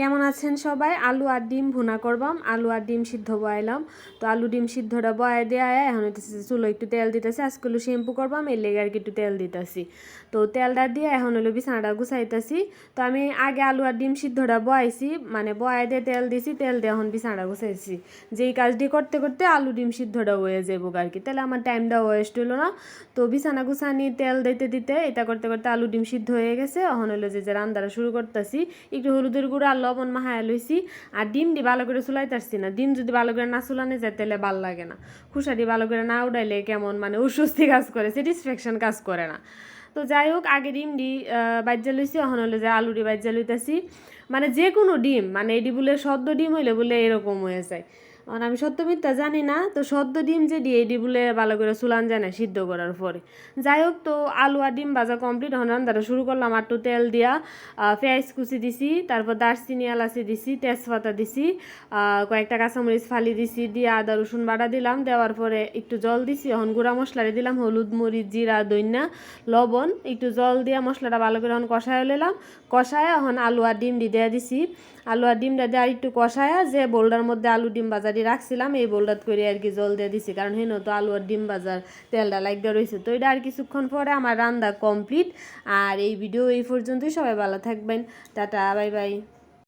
কেমন আছেন সবাই? আলু আর ডিম ভুনা করবাম। আলু আর ডিম সিদ্ধ বয়াইলাম তো আলু ডিম সিদ্ধটা বয়াই দেওয়া এখন হইতেছে চুলো একটু তেল দিতেছি, আজকে হলো শ্যাম্পু করবাম, এর লেগে আর কি একটু তেল দিতেছি। তো তেলটা দিয়ে এখন হলো বিছানাটা গুছাইতেছি। তো আমি আগে আলু আর ডিম সিদ্ধটা বয়াইছি মানে বয়াই দিয়ে তেল দিছি, তেল দিয়ে এখন বিছানাটা গুছাইছি। যেই কাজটি করতে করতে আলু ডিম সিদ্ধটা হয়ে যাব আর কি তাহলে আমার টাইমটা ওয়েস্ট হলো না। তো বিছানা গুছানি, তেল দিতে দিতে এটা করতে করতে আলু ডিম সিদ্ধ হয়ে গেছে। এখন হলো যে যে রান্নাটা শুরু করতেছি, একটু হলুদের গুঁড়া আর লবণ মাহায় লইছি আর ডিম দি ভালো করে চুলাইতেছি না। ডিম যদি ভালো করে না চুলানে যায় তাহলে ভালো লাগে না। খুশাটি ভালো করে না উড়াইলে কেমন মানে অস্বস্তি কাজ করে, স্যাটিসফ্যাকশন কাজ করে না। তো যাই হোক, আগে ডিম ডি বাজ্যা লইছি, এখন হলে যে আলুটি বাজ্যা লইতাছি। মানে যে কোনো ডিম মানে এটি বলে সদ্য ডিম হইলে বলে এরকম হয়ে যায়। আর আমি সত্য মিথ্যা জানি না, তো সদ্য ডিম যে দিয়ে এটি বলে ভালো করে চুলান যায় না সিদ্ধ করার পরে। যাই হোক, তো আলু আর ডিম ভাজা কমপ্লিট এখন রান্নাটা শুরু করলাম। আর তেল দিয়া পেঁয়াজ কুচি দিছি, তারপর দারচিনি, এলাচি দিছি, তেজপাতা দিছি কয়েকটা কাঁচামরিচ ফালি দিছি, দিয়ে আদা, রসুন বাটা দিলাম। দেওয়ার পরে একটু জল দিছি, এখন গুঁড়া মশলারে দিলাম, হলুদ, মরিচ, জিরা দইনা লবণ, একটু জল দিয়ে মশলাটা ভালো করে এখন কষায় নিলাম কষায় এখন আলু আর ডিম দিয়ে দিছি। আলু আর ডিমটা দিয়ে আর একটু কষায়, যে বোলটার মধ্যে আলু ডিম বাজারি রাখছিলাম, এই বোল্ডাত করে আর কি জল দিয়ে দিছি। কারণ হেন তো আলু আর ডিম বাজার তেলটা লাগবে রয়েছে তো এটা আর কিছুক্ষণ পরে আমার রান্না কমপ্লিট। আর এই ভিডিও এই পর্যন্তই। সবাই ভালো থাকবেন। Tata, bye bye.